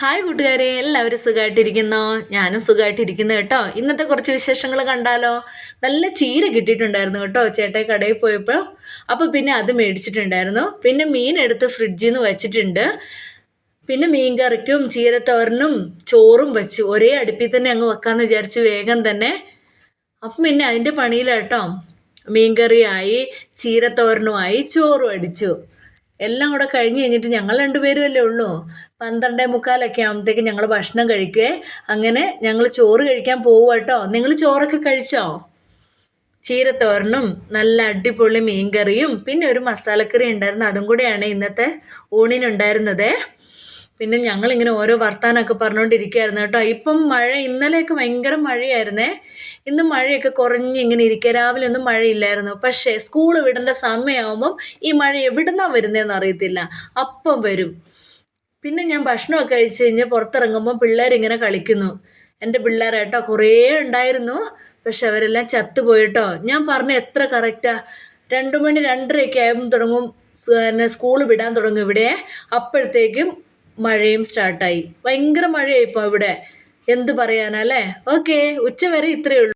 Hi കൂട്ടുകാരെ എല്ലാവരും സുഖമായിട്ടിരിക്കുന്നോ ഞാനും സുഖമായിട്ടിരിക്കുന്നു കേട്ടോ. ഇന്നത്തെ കുറച്ച് വിശേഷങ്ങൾ കണ്ടാലോ? നല്ല ചീര കിട്ടിയിട്ടുണ്ടായിരുന്നു കേട്ടോ ചേട്ടായി കടയിൽ പോയപ്പോൾ അപ്പോൾ പിന്നെ അത് മേടിച്ചിട്ടുണ്ടായിരുന്നു. പിന്നെ മീൻ എടുത്ത് ഫ്രിഡ്ജിൽ നിന്ന് വെച്ചിട്ടുണ്ട്. പിന്നെ മീൻ കറിക്കും ചീരത്തോരനും ചോറും വെച്ച്. ഒരേ അടുപ്പിൽ തന്നെ അങ്ങ് വെക്കാമെന്ന് വിചാരിച്ച് വേഗം തന്നെ. അപ്പം പിന്നെ അതിന്റെ പണിയിലാട്ടോ. മീൻകറിയായി ചീരത്തോരനുമായി ചോറും അടിച്ചു. എല്ലാം കൂടെ കഴിഞ്ഞ് കഴിഞ്ഞിട്ട് ഞങ്ങൾ രണ്ടുപേരും അല്ലേ ഉള്ളൂ? പന്ത്രണ്ടേ മുക്കാലൊക്കെ ആകുമ്പോഴത്തേക്ക് ഞങ്ങൾ ഭക്ഷണം കഴിക്കുകയെ അങ്ങനെ ഞങ്ങൾ ചോറ് കഴിക്കാൻ പോവുക കേട്ടോ നിങ്ങൾ ചോറൊക്കെ കഴിച്ചോ? ചീരത്തോരനും നല്ല അടിപൊളി മീൻകറിയും പിന്നെ ഒരു മസാലക്കറി ഉണ്ടായിരുന്നു. അതും കൂടെയാണ് ഇന്നത്തെ ഊണിനുണ്ടായിരുന്നത്. പിന്നെ ഞങ്ങളിങ്ങനെ ഓരോ വർത്താനമൊക്കെ പറഞ്ഞുകൊണ്ടിരിക്കുകയായിരുന്നു കേട്ടോ. ഇപ്പം മഴ ഇന്നലെയൊക്കെ ഭയങ്കര മഴയായിരുന്നേ. ഇന്ന് മഴയൊക്കെ കുറഞ്ഞ് ഇങ്ങനെ ഇരിക്കുക രാവിലെ ഒന്നും മഴയില്ലായിരുന്നു. പക്ഷേ സ്കൂൾ വിടേണ്ട സമയമാകുമ്പം ഈ മഴ എവിടുന്നാണ് വരുന്നതെന്ന് അറിയത്തില്ല. അപ്പം വരും. പിന്നെ ഞാൻ ഭക്ഷണമൊക്കെ കഴിച്ച് കഴിഞ്ഞ് പുറത്തിറങ്ങുമ്പോൾ പിള്ളേരിങ്ങനെ കളിക്കുന്നു. എന്റെ പിള്ളേരായിട്ടോ കുറേ ഉണ്ടായിരുന്നു. പക്ഷെ അവരെല്ലാം ചത്തുപോയിട്ടോ ഞാൻ പറഞ്ഞു എത്ര കറക്റ്റാ? രണ്ടു മണി രണ്ടരയൊക്കെ ആകുമ്പോൾ തുടങ്ങും സ്കൂൾ വിടാൻ തുടങ്ങും ഇവിടെ. അപ്പോഴത്തേക്കും മഴയും സ്റ്റാർട്ടായി ഭയങ്കര മഴയായി ഇപ്പോൾ ഇവിടെ എന്ത് പറയാനല്ലേ ഓക്കെ ഉച്ച വരെ ഇത്രയേ ഉള്ളൂ.